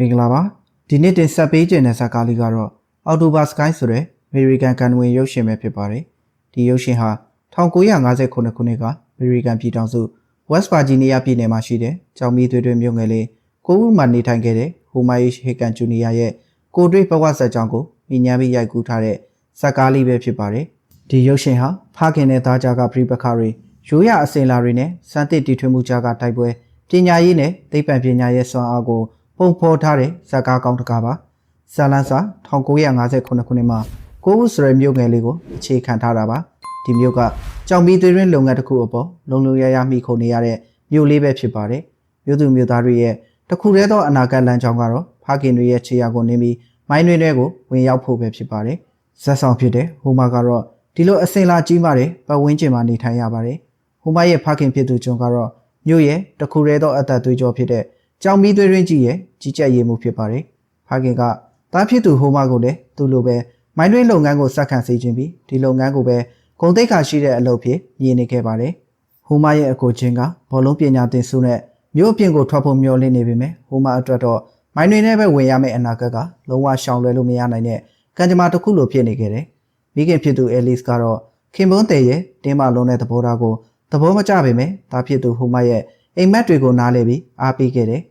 မင်္ဂလာပါဒီနေ့တင်ဆက်ပေးခြင်းတဲ့ဇာတ်ကားလေးကတော့အော်တိုဘာစကိုင်းဆိုတဲ့အမေရိကန်ကန်ဝင်ရုပ်ရှင်ပဲဖြစ်ပါတယ်ဒီရုပ်ရှင်ဟာ1959ခုနှစ်ကအမေရိကန်ပြည်ထောင်စု West Virginia ပြည်နယ်မှာရှိတဲ့ကျောင်းမီသွေးသွင်းမြို့ငယ်လေးကိုဦးမှနေထိုင်ခဲ့တဲ့ဟိုမိုင်ဟေကန်ဂျူနီယာရဲ့ကိုတွေ့ဘဝဆက်ကြောင်းကိုမြင်ညာပြီးရိုက်ကူးထားတဲ့ဇာတ်ကားလေးပဲဖြစ်ပါတယ်ဒီရုပ်ရှင်ဟာဖခင်နဲ့သားကြားကပြိပခါတွေရိုးရအစင်လာတွေနဲ့စံတစ်တီထွေးမှုကြားကတိုက်ပွဲပညာရေးနဲ့သိပ္ပံပညာရဲ့စွမ်းအားကို ပုံဖော်ထားတဲ့ဇာတ်ကားကောင်းတစ်ကားပါဇာလန်စာ1959ခုနှစ်မှာကိုဦးစရယ်မြို့ငယ်လေးကိုအခြေခံထားတာပါဒီမြို့ကကြောင်မီသွေးရင်းလုပ်ငန်းတစ်ခုအပေါ်လုံလုံရရမိခုနေရတဲ့မြို့လေးပဲဖြစ်ပါတယ်မြို့သူမြို့သားတွေရဲ့တစ်ခုတည်းသောအနာဂတ်လမ်းကြောင်းကတော့ဖခင်တွေရဲ့ခြေရာကိုနင်းပြီးမိုင်းတွေတွေကိုဝင်ရောက်ဖို့ပဲဖြစ်ပါတယ်ဇက်ဆောင်ဖြစ်တဲ့ဟိုမာကတော့ဒီလိုအစင်လာကြီးမားတဲ့ပတ်ဝန်းကျင်မှာနေထိုင်ရပါတယ်ဟိုမာရဲ့ဖခင်ဖြစ်သူကျွန်ကတော့မြို့ရဲ့တစ်ခုတည်းသောအသက်သွေးကြောဖြစ်တဲ့ ကြောင်မီသွေးရင်းကြီးရဲ့ကြီးကြပ်ရေးမှုဖြစ်ပါတယ်။ဖခင်ကတားဖြစ်သူဟိုမာကိုလည်းသူ့လိုပဲမိုင်းတွင်းလုပ်ငန်းကိုစက်ခံစေခြင်းပြီးဒီလုပ်ငန်းကိုပဲဂုံတိတ်ခါရှိတဲ့အလုပ်ဖြစ်မြင်နေခဲ့ပါတယ်။ဟိုမာရဲ့အကိုချင်းကဘောလုံးပညာသင်ဆုနဲ့မြို့အပြင်ကိုထွက်ဖို့မျှော်လင့်နေပေမဲ့ဟိုမာအတွက်တော့မိုင်းတွင်းနဲ့ပဲဝင်ရမယ့်အနာဂတ်ကလုံးဝရှောင်လွယ်လို့မရနိုင်တဲ့ကံကြမ္မာတစ်ခုလိုဖြစ်နေခဲ့တယ်။မိခင်ဖြစ်သူအဲလစ်ကတော့ခင်ပွန်းတဲ့ရဲ့တင်းမလုံးတဲ့သဘောထားကိုသဘောမကျပေမဲ့တားဖြစ်သူဟိုမာရဲ့အိမ်မက်တွေကိုနားလဲပြီးအားပေးခဲ့တယ်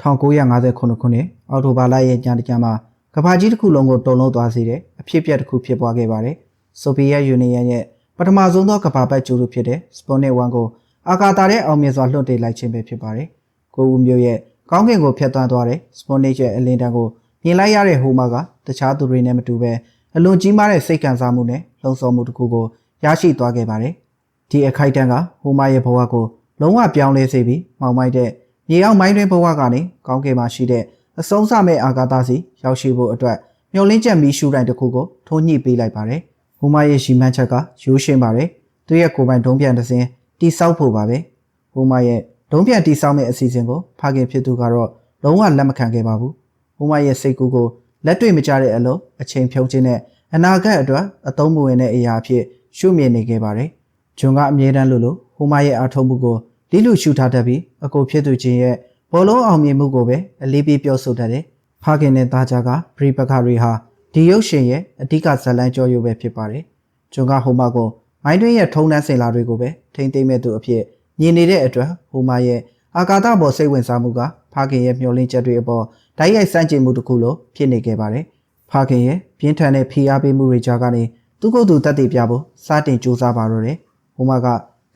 1959ခုနှစ်အောက်တိုဘာလရဲ့ညတကြမှာကမ္ဘာကြီးတစ်ခုလုံးကိုတုံလုံးသွားစေတဲ့အဖြစ်အပျက်တစ်ခုဖြစ်ပွားခဲ့ပါတယ်။ဆိုဗီယက်ယူနီယံရဲ့ပထမဆုံးသောကမ္ဘာပတ်ကျူလူဖြစ်တဲ့ Sputnik 1ကိုအာကာသရဲ့အောင်မြင်စွာလွှတ်တင်လိုက်ခြင်းပဲဖြစ်ပါတယ်။ကိုဦးမျိုးရဲ့ကောင်းကင်ကိုဖျက်သွမ်းသွားတဲ့ Sputnik ရဲ့အလင်းတန်းကိုမြင်လိုက်ရတဲ့ဟိုမာကတခြားသူတွေနဲ့မတူဘဲအလွန်ကြီးမားတဲ့စိတ်ခံစားမှုနဲ့လှုံ့ဆော်မှုတစ်ခုကိုရရှိသွားခဲ့ပါတယ်။ဒီအခိုက်အတန့်ကဟိုမာရဲ့ဘဝကိုလုံးဝပြောင်းလဲစေပြီးမှောင်မိုက်တဲ့ မြေအောင်မိုင်းတွင်ဘဝကနေကောင်းကင်မှာရှိတဲ့အဆုံးစမဲ့အာကာသစီရောက်ရှိဖို့အတွက်မျောလင်းချက်မီးရှူတိုင်းတစ်ခုကိုထိုးညှိပေးလိုက်ပါတယ်။ဟိုမာရဲ့ရှီမန်းချက်ကရိုးရှင်းပါတယ်။သူရဲ့ကိုယ်ပိုင်ဒုံးပြန်တစ်စင်းတိဆောက်ဖို့ပါပဲ။ဟိုမာရဲ့ဒုံးပြန်တိဆောက်မဲ့အစီအစဉ်ကိုဖခင်ဖြစ်သူကတော့လုံးဝလက်မခံခဲ့ပါဘူး။ဟိုမာရဲ့စိတ်ကူးကိုလက်တွေ့မကျတဲ့အလုပ်အချိန်ဖြုံးခြင်းနဲ့အနာဂတ်အတွက်အသုံးမဝင်တဲ့အရာအဖြစ်ရှုမြင်နေခဲ့ပါတယ်။ဂျွန်ကအမြဲတမ်းလို့လို့ဟိုမာရဲ့အားထုတ်မှုကို လိလူရှုထားတတ်ပြီးအကိုဖြစ်သူချင်းရဲ့ဘောလုံးအောင်မြင်မှုကိုပဲအလေးပေးပြောဆိုတတ်တယ်။ဖခင်နဲ့သားကြကပရိပခရီဟာဒီရုပ်ရှင်ရဲ့အဓိကဇာတ်လမ်းကြောရုပ်ပဲဖြစ်ပါတယ်။ကျွန်ကဟိုမာကိုမိုင်းတွင်းရဲ့ထုံးတန်းစင်လာတွေကိုပဲထိမ့်သိမ့်မဲ့သူအဖြစ်မြင်နေတဲ့အတွက်ဟိုမာရဲ့အာကာသဘောစိတ်ဝင်စားမှုကဖခင်ရဲ့မျှော်လင့်ချက်တွေအပေါ်ဓာတ်ရိုက်စမ်းကြည့်မှုတစ်ခုလိုဖြစ်နေခဲ့ပါတယ်။ဖခင်ရဲ့ပြင်းထန်တဲ့ဖိအားပေးမှုတွေကြားကနေသူ့ကိုယ်သူတက်တည်ပြဖို့စတင်ကြိုးစားပါတော့တယ်။ဟိုမာက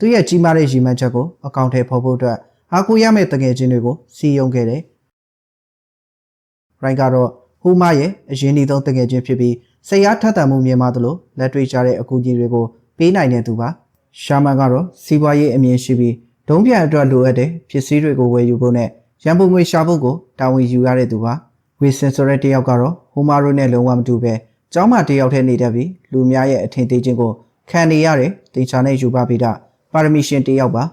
သူ့ရဲ့ကြီးမားတဲ့ရည်မှန်းချက်ကိုအကောင့်ထဲပေါ်ဖို့အတွက်အားကိုးရမယ့်တငယ်ချင်းတွေကိုစီယုံခဲ့တယ်။ရိုင်းကတော့ဟူမာရဲ့အရင်ဒီဆုံးတငယ်ချင်းဖြစ်ပြီးစိတ်အားထက်သန်မှုမြင်မှသလိုလက်တွေ့ကြတဲ့အကူအညီတွေကိုပေးနိုင်တဲ့သူပါ။ရှာမန်ကတော့စီးပွားရေးအမြင်ရှိပြီးဒုံးပြန်အတွက်လိုအပ်တဲ့ပစ္စည်းတွေကိုဝယ်ယူဖို့နဲ့ရန်ပုံငွေရှာဖို့ကိုတာဝန်ယူရတဲ့သူပါ။ဝီစင်ဆိုတဲ့တယောက်ကတော့ဟိုမာရိုနဲ့လုံးဝမတူပဲကျောင်းမှာတယောက်တည်းနေတတ်ပြီးလူများရဲ့အထင်သေးခြင်းကိုခံနေရတဲ့တင်ချာနဲ့ယူပါပိတာ ပါရမီရှင်တယောက်ပါ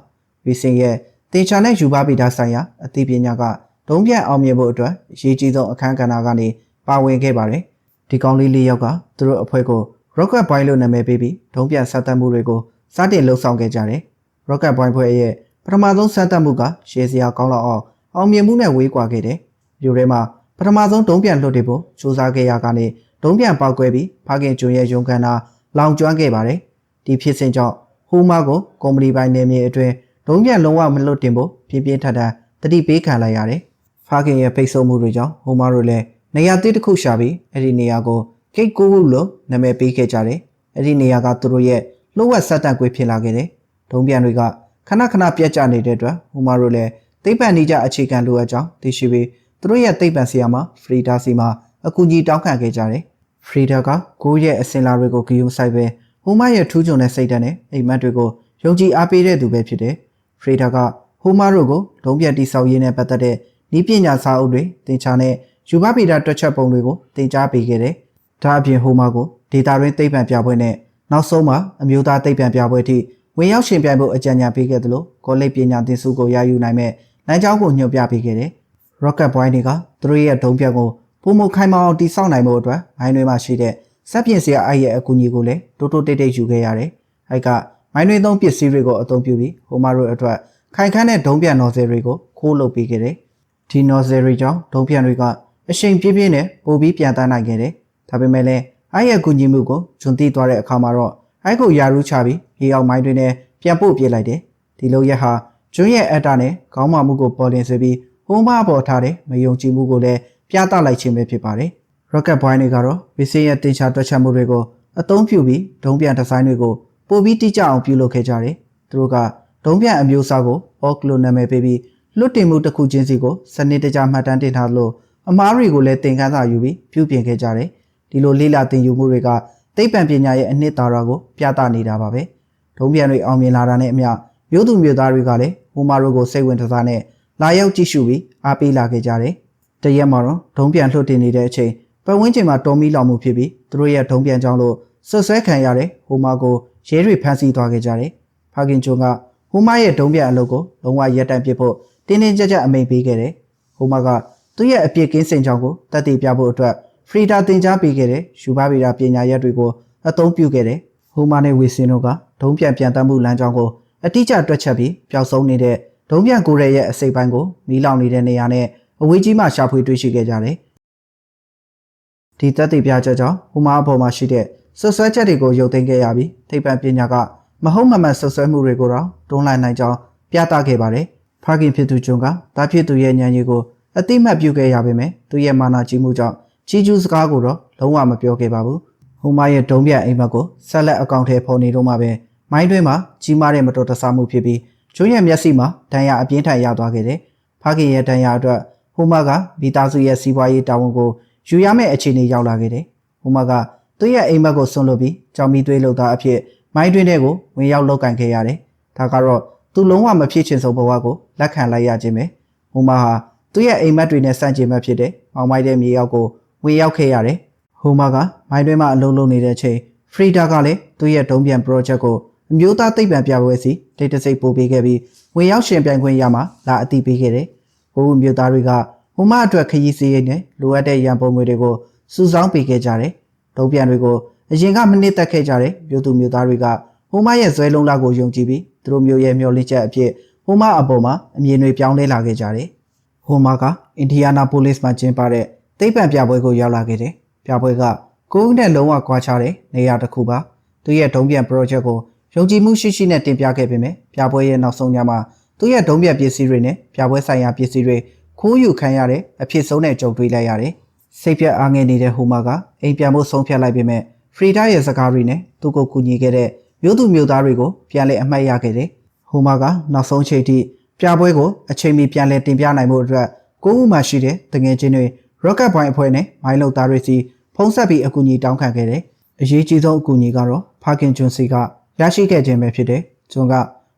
ဝီစင်ရဲ့တင်ချာနဲ့ယူပါပိတာဆိုင်ရာအသိပညာကဒုံးပြန်အောင်မြင်ဖို့အတွက်အရေးကြီးဆုံးအခန်းကဏ္ဍကနေပါဝင်ခဲ့ပါတယ်ဒီကောင်လေးလေးယောက်ကသူတို့အဖွဲ့ကို Rocket Boy လို့နာမည်ပေးပြီးဒုံးပြန်ဆက်သက်မှုတွေကိုစတင်လှုပ်ဆောင်ခဲ့ကြတယ် Rocket Boy ဖွဲ့ရဲ့ပထမဆုံးဆက်သက်မှုကရှေးစရာကောင်းလောက်အောင်အောင်မြင်မှုနဲ့ဝေးကွာခဲ့တယ်မြို့ထဲမှာပထမဆုံးဒုံးပြန်လွှတ်တင်ဖို့စူးစမ်းခဲ့ရကနေဒုံးပြန်ပေါက်ကွဲပြီးဖခင်ကျွန်းရဲ့ရုံခန္ဓာလောင်ကျွမ်းခဲ့ပါတယ်ဒီဖြစ်စဉ်ကြောင့် ဟိုမာကိုကုမ္ပဏီပိုင်နေမြေအတွင်းဒုံးပြန်လုံးဝမလွတ်တင်ဖို့ပြင်းပြင်းထန်ထန်တတိပေးခံလိုက်ရတယ်။ဖခင်ရဲ့ဖိတ်ဆို့မှုတွေကြောင့်ဟိုမာတို့လည်းနေရာတစ်တစ်ခုရှာပြီးအဲ့ဒီနေရာကိုဂိတ်ကိုလို့နာမည်ပေးခဲ့ကြတယ်။အဲ့ဒီနေရာကသူတို့ရဲ့လှုပ်ဝက်ဆက်တန့်ကွေးဖြစ်လာခဲ့တယ်။ဒုံးပြန်တွေကခဏခဏပြတ်ကျနေတဲ့အတွက်ဟိုမာတို့လည်းသိပ္ပံနိကြအခြေခံလိုအပ်ကြောင်းသိရှိပြီးသူတို့ရဲ့သိပ္ပံဆရာမဖရီဒါစီမှာအကူအညီတောင်းခံခဲ့ကြတယ်။ဖရီဒါကကိုယ့်ရဲ့အစင်လာတွေကိုဂီယုံဆိုင်ပဲ ဟိုမာရဲ့ထူးချွန်တဲ့စိတ်ဓာတ်နဲ့အိမ်မက်တွေကိုယုံကြည်အားပေးတဲ့သူပဲဖြစ်တယ်။ဖရီဒါကဟိုမာတို့ကိုလုံးပြတ်တိဆောက်ရေးနဲ့ပတ်သက်တဲ့ဤပညာစာအုပ်တွေသင်ချာနဲ့ယူဘဗီတာတွက်ချက်ပုံတွေကိုသင်ကြားပေးခဲ့တယ်။ဒါအပြင်ဟိုမာကိုဒေတာရင်းသိပ္ပံပြပွဲနဲ့နောက်ဆုံးမှာအမျိုးသားသိပ္ပံပြပွဲထိဝင်ရောက်ရှင်ပြိုင်ဖို့အကြံဉာဏ်ပေးခဲ့သလိုကောလိပ်ပညာသင်ဆုကိုရယူနိုင်မဲ့လမ်းကြောင်းကိုညွှန်ပြပေးခဲ့တယ်။ Rocket Boy တွေကသူတို့ရဲ့ဒုံးပြတ်ကိုပုံမခိုင်မာအောင်တိစောက်နိုင်ဖို့အတွက်မိုင်းတွေမှာရှိတဲ့ စက်ပြင်စရာအဲ့ရဲ့အကူအညီကိုလည်းတိုးတိုးတိတ်တိတ်ယူခဲ့ရတယ်။အဲ့ကမိုင်းတွေသုံးပစ္စည်းတွေကိုအသုံးပြုပြီးဟိုမာတို့အတွက်ခိုင်ခန့်တဲ့ဒုံးပြန်နော်ဆယ်တွေကိုခိုးလုပ်ပေးခဲ့တယ်။ဒီနော်ဆယ်တွေကြောင့်ဒုံးပြန်တွေကအရှိန်ပြင်းပြင်းနဲ့ပိုပြီးပြန်တန်းနိုင်ခဲ့တယ်။ဒါပေမဲ့လည်းအိုက်ရဲ့ကူညီမှုကိုဂျွန်တီသွားတဲ့အခါမှာတော့အိုက်ကိုယာရူးချပြီးရေအောင်မိုင်းတွေနဲ့ပြန်ပို့ပစ်လိုက်တယ်။ဒီလိုရက်ဟာဂျွန်ရဲ့အက်တာနဲ့ခေါင်းမာမှုကိုပေါ်တင်စေပြီးဟိုးမပေါ်ထားတဲ့မယုံကြည်မှုကိုလည်းပြသလိုက်ခြင်းပဲဖြစ်ပါတယ်။ Rocket Boy တွေကတော့ဗီစီရဲ့တင်ချတွက်ချက်မှုတွေကိုအသုံးပြုပြီးဒုံးပြန်ဒီဇိုင်းတွေကိုပိုပြီးတိကျအောင်ပြုလုပ်ခဲ့ကြတယ်။သူတို့ကဒုံးပြန်အမျိုးအစားကို Orc လို့နာမည်ပေးပြီးလွတ်တင်မှုတစ်ခုချင်းစီကိုစနစ်တကျမှတ်တမ်းတင်ထားလို့အမားတွေကိုလည်းသင်ခန်းစာယူပြီးပြုပြင်ခဲ့ကြတယ်။ဒီလိုလေးလာသင်ယူမှုတွေကသိပ္ပံပညာရဲ့အနှစ်သာရကိုပြသနေတာပါပဲ။ဒုံးပြန်တွေအောင်မြင်လာတာနဲ့အမျှမြို့သူမြို့သားတွေကလည်းဟိုမာတို့ကိုစိတ်ဝင်စားနဲ့လာရောက်ကြည့်ရှုပြီးအားပေးလာခဲ့ကြတယ်။တရက်မှာတော့ဒုံးပြန်လှုပ်တင်နေတဲ့အချိန် ပတ်ဝန်းကျင်မှာတော်မီလောင်မှုဖြစ်ပြီးသူတို့ရဲ့ဒုံးပြန်ကြောင့်လို့ဆွဆွဲခံရတဲ့ဟိုမာကိုရဲတွေဖမ်းဆီးသွားခဲ့ကြတယ်။ဖခင်ကျွန်းကဟိုမာရဲ့ဒုံးပြန်အလုပ်ကိုလုံးဝရပ်တန့်ပစ်ဖို့တင်းတင်းကြပ်ကြပ်အမိန့်ပေးခဲ့တယ်။ဟိုမာကသူ့ရဲ့အပြစ်ကင်းစင်ကြောင်းကိုတတ်သိပြဖို့အတွက်ဖရီတာတင် जा ပေးခဲ့တဲ့ယူဘာဗီရာပညာရပ်တွေကိုအသုံးပြုခဲ့တယ်။ဟိုမာနဲ့ဝီစင်တို့ကဒုံးပြန်ပြန်တတ်မှုလမ်းကြောင်းကိုအတိအကျတွက်ချက်ပြီးပျောက်ဆုံးနေတဲ့ဒုံးပြန်ကိုရဲရဲ့အစိပ်ပိုင်းကိုမီးလောင်နေတဲ့နေရာနဲ့အဝေးကြီးမှရှာဖွေတွေ့ရှိခဲ့ကြတယ်။ ဒီသက်သေပြချက်ကြောင့်ဟိုမာအပေါ်မှာရှိတဲ့ဆွဆွဲချက်တွေကိုရုပ်သိမ်းခဲ့ရပြီးထိပ်ပံပညာကမဟုတ်မမှန်ဆွဆွဲမှုတွေကိုတော့တွန်းလှန်နိုင်ကြောင်းပြသခဲ့ပါတယ်။ဖခင်ဖြစ်သူကျွန်းကတားဖြစ်သူရဲ့ဉာဏ်ရည်ကိုအတိမတ်ပြုခဲ့ရပေမဲ့သူရဲ့မာနာကြီးမှုကြောင့်ချီကျူးစကားကိုတော့လုံးဝမပြောခဲ့ပါဘူး။ဟိုမာရဲ့ဒုံးပြအိမ်မက်ကိုဆက်လက်အကောင့်ထဲပေါ်နေတော့မှပဲမိုင်းတွင်းမှာကြီးမားတဲ့မတော်တဆမှုဖြစ်ပြီးကျွန်းရဲ့မျက်စိမှာဒဏ်ရာအပြင်းထန်ရသွားခဲ့တယ်။ဖခင်ရဲ့ဒဏ်ရာအတွက်ဟိုမာကမိသားစုရဲ့စီးပွားရေးတာဝန်ကို ယူရမယ့်အခြေအနေရောက်လာခဲ့တယ်။ဟိုမာကသူ့ရဲ့အိမ်မက်ကိုဆွန့်လွတ်ပြီးကြောင်မီသွေးလှုပ်သားအဖြစ်မိုင်းတွင်းထဲကိုဝင်ရောက်လောက်ကင်ခဲ့ရတယ်။ဒါကတော့သူလုံးဝမဖြစ်ချင်ဆုံးဘဝကိုလက်ခံလိုက်ရခြင်းပဲ။ဟိုမာဟာသူ့ရဲ့အိမ်မက်တွေနဲ့စန့်ကျင်ဘက်ဖြစ်တဲ့မောင်မိုက်တဲ့မြေရောက်ကိုဝင်ရောက်ခဲ့ရတယ်။ဟိုမာကမိုင်းတွင်းမှာအလုံးလုံးနေတဲ့အချိန်ဖရီဒါကလည်းသူ့ရဲ့ဒုံးပြန် project ကိုအမျိုးသားသိပ္ပံပြပွဲစီဒိတ်တစိတ်ပို့ပေးခဲ့ပြီးဝင်ရောက်ရှင်ပြိုင်ခွင့်ရမှာလာအတိပေးခဲ့တယ်။ဘိုးဘူးမျိုးသားတွေက ဟိုမအတွက်ခရီးစည်းရိတ်နဲ့လိုအပ်တဲ့ရန်ပုံငွေတွေကိုစုဆောင်းပေးခဲ့ကြတယ်။ဒုံးပြန်တွေကိုအရင်ကမနစ်သက်ခဲ့ကြတဲ့မြို့သူမြို့သားတွေကဟိုမရဲ့ဇွဲလုံးလာကိုယုံကြည်ပြီးသူတို့မျိုးရဲ့မျောလင့်ချက်အဖြစ်ဟိုမအပေါ်မှာအမြင်တွေပြောင်းလဲလာခဲ့ကြတယ်။ဟိုမကအင်ဒီယာနာပိုလစ်မှာကျင်းပတဲ့သိပ္ပံပြပွဲကိုရောက်လာခဲ့တယ်။ပြပွဲကကိုဦးနဲ့လုံးဝကွာခြားတဲ့နေရာတစ်ခုပါ။သူရဲ့ဒုံးပြန် project ကိုယုံကြည်မှုရှိရှိနဲ့တင်ပြခဲ့ပေမဲ့ပြပွဲရဲ့နောက်ဆုံးညမှာသူရဲ့ဒုံးပြန်ပစ္စည်းတွေနဲ့ပြပွဲဆိုင်ရာပစ္စည်းတွေ ခိုးယူခံရတဲ့အဖြစ်ဆုံးနဲ့ကြုံတွေ့လိုက်ရတယ်။စိတ်ပြတ်အားငယ်နေတဲ့ဟိုမာကအိမ်ပြန်ဖို့ဆုံးဖြတ်လိုက်ပေမဲ့ဖရီဒါရဲ့စကားတွေနဲ့သူ့ကိုကူညီခဲ့တဲ့မြို့သူမြို့သားတွေကိုပြန်လည်အမှတ်ရခဲ့တယ်။ဟိုမာကနောက်ဆုံးချိန်ထိပြပွဲကိုအချိန်မီပြန်လည်တင်ပြနိုင်မှုအတွက်ကိုဦးမှရှိတဲ့တငယ်ချင်းတွေ Rocket Boy အဖွဲ့နဲ့မိုင်းလုံသားတွေစီဖုံးဆက်ပြီးအကူအညီတောင်းခံခဲ့တယ်။အရေးကြီးဆုံးအကူအညီကတော့ဖခင်ကျွန်းစီကရရှိခဲ့ခြင်းပဲဖြစ်တယ်။ကျွန်းက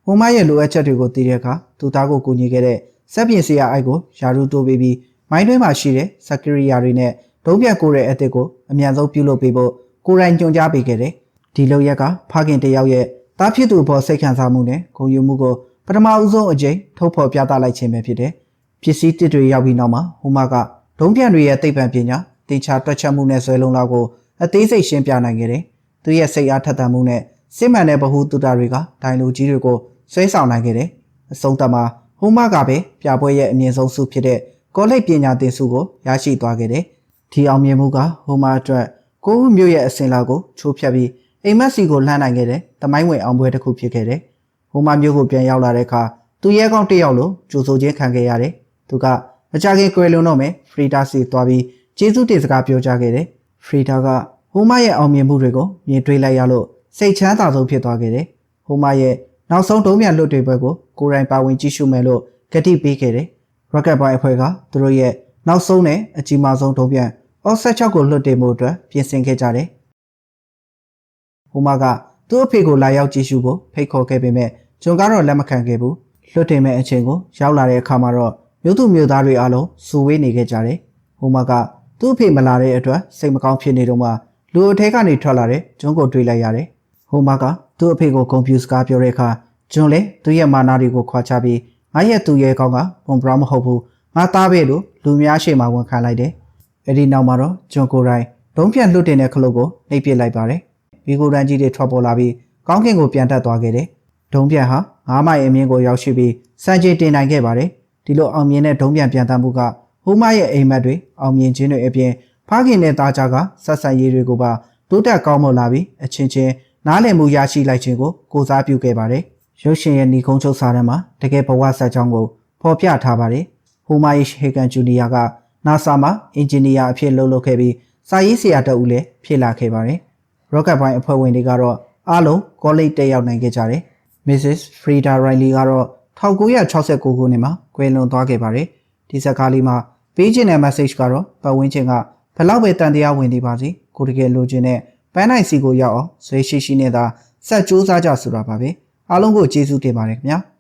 ဟိုမာရဲ့လိုအပ်ချက်တွေကိုသိတဲ့အခါသူသားကိုကူညီခဲ့တဲ့ စက်ပြင်စရာအိုက်ကိုယာရုတိုးပေးပြီးမိုင်းတွင်းမှာရှိတဲ့စကရီယာတွေနဲ့ဒုံးပြတ်ကိုတဲ့အသစ်ကိုအမြန်ဆုံးပြုလုပ်ပေးဖို့ကိုရိုင်းညွှန်ကြားပေးခဲ့တယ်။ဒီလောက်ရက်ကဖခင်တယောက်ရဲ့တားဖြစ်သူဘောစိတ်ခံစားမှုနဲ့ဂုဏ်ယူမှုကိုပထမဦးဆုံးအကြိမ်ထုတ်ဖော်ပြသလိုက်ခြင်းပဲဖြစ်တယ်။ပစ္စည်းတစ်တွေရောက်ပြီးနောက်မှာဟိုမာကဒုံးပြန်တွေရဲ့သိပ္ပံပညာတင်ချတွက်ချက်မှုနဲ့ဆွဲလုံးလောက်ကိုအသေးစိတ်ရှင်းပြနိုင်ခဲ့တယ်။သူရဲ့စိတ်အားထက်သန်မှုနဲ့စစ်မှန်တဲ့ဗဟုသုတတွေကဒိုင်လူကြီးတွေကိုဆွဲဆောင်နိုင်ခဲ့တယ်။အဆုံးသတ်မှာ ဟိုမာကပဲပြပွဲရဲ့အမြင့်ဆုံးဆုဖြစ်တဲ့ကောလိပ်ပညာသင်ဆုကိုရရှိသွားခဲ့တယ်။ဒီအောင်မြင်မှုကဟိုမာအတွက်ကိုဦးမျိုးရဲ့အစင်လာကိုချိုးဖျက်ပြီးအိမ်မက်စီကိုလှမ်းနိုင်ခဲ့တဲ့တမိုင်းဝင်အောင်ပွဲတစ်ခုဖြစ်ခဲ့တယ်။ဟိုမာမျိုးကိုပြန်ရောက်လာတဲ့အခါသူရဲကောင်းတစ်ယောက်လိုကြိုဆိုခြင်းခံခဲ့ရတယ်။သူကမကြခင်ကွယ်လွန်တော့မယ်ဖရီတာစီသွားပြီးကျေးဇူးတင်စကားပြောကြားခဲ့တယ်။ဖရီတာကဟိုမာရဲ့အောင်မြင်မှုတွေကိုမြင်တွေ့လိုက်ရလို့စိတ်ချမ်းသာဆုံးဖြစ်သွားခဲ့တယ်။ဟိုမာရဲ့ နောက်ဆုံးဒုံးမြန်လွတ်တွေဘက်ကိုကိုယ်တိုင်ပါဝင်ကြည့်ရှုမယ်လို့ကတိပေးခဲ့တယ်။ Rocket Boy အဖွဲ့ကသူတို့ရဲ့နောက်ဆုံးနဲ့အကြီးမားဆုံးဒုံးပြန်အော့ဆက်6ကိုလွတ်တင်မှုအတွက်ပြင်ဆင်ခဲ့ကြတယ်။ဟိုမာကသူ့အဖေကိုလာရောက်ကြည့်ရှုဖို့ဖိတ်ခေါ်ခဲ့ပေမဲ့ကျွန်ကတော့လက်မခံခဲ့ဘူး။လွတ်တင်မဲ့အချိန်ကိုရောက်လာတဲ့အခါမှာတော့မြို့သူမြို့သားတွေအားလုံးစူဝေးနေခဲ့ကြတယ်။ဟိုမာကသူ့အဖေမလာတဲ့အတွက်စိတ်မကောင်းဖြစ်နေတော့မှလူအထဲကနေထွက်လာတဲ့ကျွန်းကိုတွေးလိုက်ရတယ်။ ဟိုမာကသူ့အဖေကိုကွန်ပျူတာပြောတဲ့အခါကျွန်းလည်းသူ့ရဲ့မာနာတွေကိုခွာချပြီးငါရဲ့သူရဲ့ကောင်းကဘွန်ဘရာမဟုတ်ဘူးငါသားပဲလို့လူများရှေ့မှာဝန်ခံလိုက်တယ်။အဲဒီနောက်မှာတော့ကျွန်းကိုယ်တိုင်ဒုံးပြန်လွတ်တင်တဲ့ခလုတ်ကိုနှိပ်ပစ်လိုက်ပါတယ်။ဘီကိုရန်ကြီးတွေထွက်ပေါ်လာပြီးကောင်းကင်ကိုပြန်တက်သွားခဲ့တယ်။ဒုံးပြန်ဟာငါးမိုင်အမြင့်ကိုရောက်ရှိပြီးစံချိန်တင်နိုင်ခဲ့ပါတယ်။ဒီလိုအောင်မြင်တဲ့ဒုံးပြန်ပြန်တမ်းမှုကဟိုဟိုးမရဲ့အိမ်မက်တွေအောင်မြင်ခြင်းတွေအပြင်ဖခင်နဲ့သားကြားကဆက်ဆံရေးတွေကိုပါတိုးတက်ကောင်းမွန်လာပြီးအချင်းချင်း နားလည်မှုရရှိလိုက်ခြင်းကိုကိုစားပြုခဲ့ပါတယ်။ရုပ်ရှင်ရဲ့ညီကုန်းချုပ်စာတမ်းမှာတကယ်ဘဝဆက်ကြောင်းကိုဖော်ပြထားပါတယ်။ဟိုးမရဲ့ဟေကန်ဂျူနီယာက NASA မှာအင်ဂျင်နီယာအဖြစ်လုပ်လုပ်ခဲ့ပြီးစာရေးဆရာတအုပ်လည်းဖြစ်လာခဲ့ပါတယ်။ Rocket ဘိုင်းအဖွဲ့ဝင်တွေကတော့အားလုံးကောလိပ်တက်ရောက်နိုင်ခဲ့ကြတယ်။ Mrs. Frida Riley ကတော့1969ခုနှစ်မှာကွယ်လွန်သွားခဲ့ပါတယ်။ဒီဇာတ်ကားလေးမှာပေးခြင်းတဲ့ message ကတော့ပတ်ဝန်းကျင်ကဘလောက်ပဲတန်တရားဝင်နေပါစေကိုတကယ်လိုချင်တဲ့ ပန်းနိုင်စီကိုရောက်အောင်ဆွေးရှိရှိနဲ့သာဆက်ကြိုးစားကြဆိုတာပါပဲ။အားလုံးကိုကျေးဇူးတင်ပါတယ်ခင်ဗျာ။